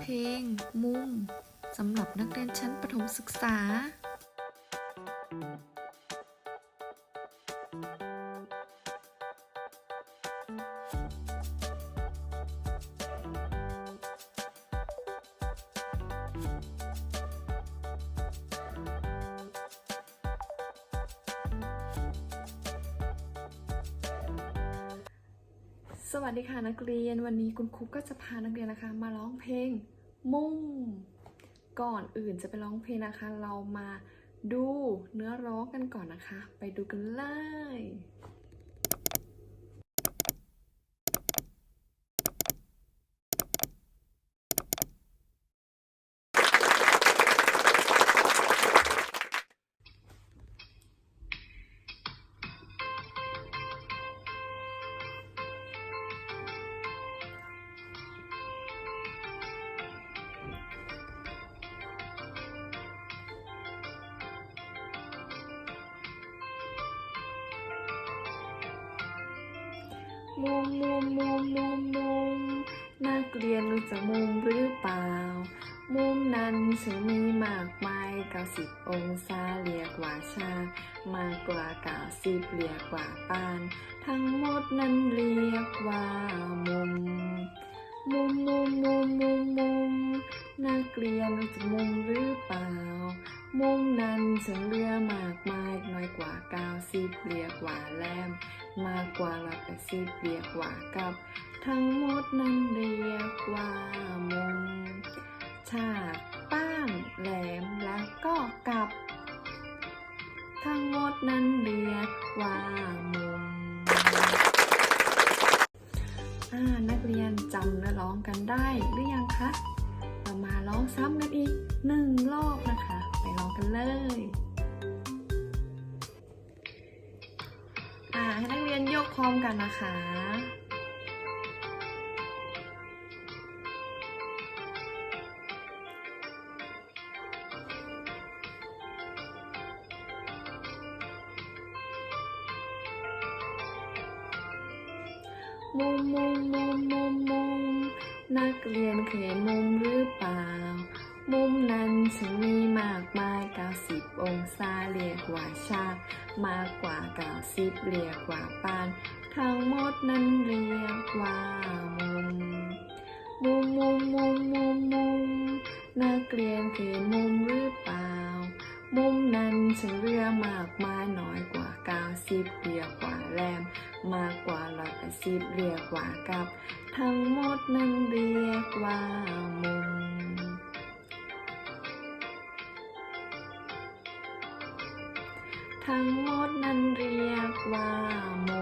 เพลง มุมสำหรับนักเรียนชั้นประถมศึกษา สวัสดีค่ะนักเรียนวันนี้คุณครูก็จะพานักเรียนนะคะ มาร้องเพลงมุ่ง ก่อนอื่นจะไปร้องเพลงนะคะ เรามาดูเนื้อร้องกันก่อนนะคะ ไปดูกันเลย มุมมุมมุมมุมมุมนักเรียนรู้จักมุมหรือเปล่า มุมนั้นฉันมีมากมาย90องศาเรียกว่าชา มากกว่า90เรียกว่าปาน ทั้งหมดนั้นเรียกว่ามุม มุมมุมมุมมุมมุมนักเรียนรู้จักมุมหรือเปล่า มุมนั้นฉันเลือมากมายน้อยกว่า90เรียกว่าแลม มากกว่าร้อยแปดสิบเรียกว่ากับ ทั้งหมดนั้นเรียกว่ามุมฉากป้านแหลมและก็กับ ทั้งหมดนั้นเรียกว่ามุมนักเรียนจำและร้องกันได้หรือยังคะเรามาร้องซ้ำกันอีกหนึ่งรอบนะคะ ไปร้องกันเลย อ่าให้นักเรียนยกพร้อมกันนะคะ มุมมุมมุมมุมมุมนักเรียนเคยนมุมหรือเปล่า มุมนั้นฉันมีมากมาย 90 องศาเรียกว่าชา มากกว่า 90 เรียกว่าปาน ทั้งหมดนั้นเรียกว่ามุม มุมมุมมุมมุมมุมนักเรียนคยเห็นมุมหรือเปล่า มุมนั้นฉันเรียกมากมายน้อยกว่า 90 เรียกว่าแหลมมากกว่าร้อยสิบเรียกว่ากับ ทั้งหมดนั้นเรียกว่ามุม ทั้งหมดนั้นเรียกว่ามุม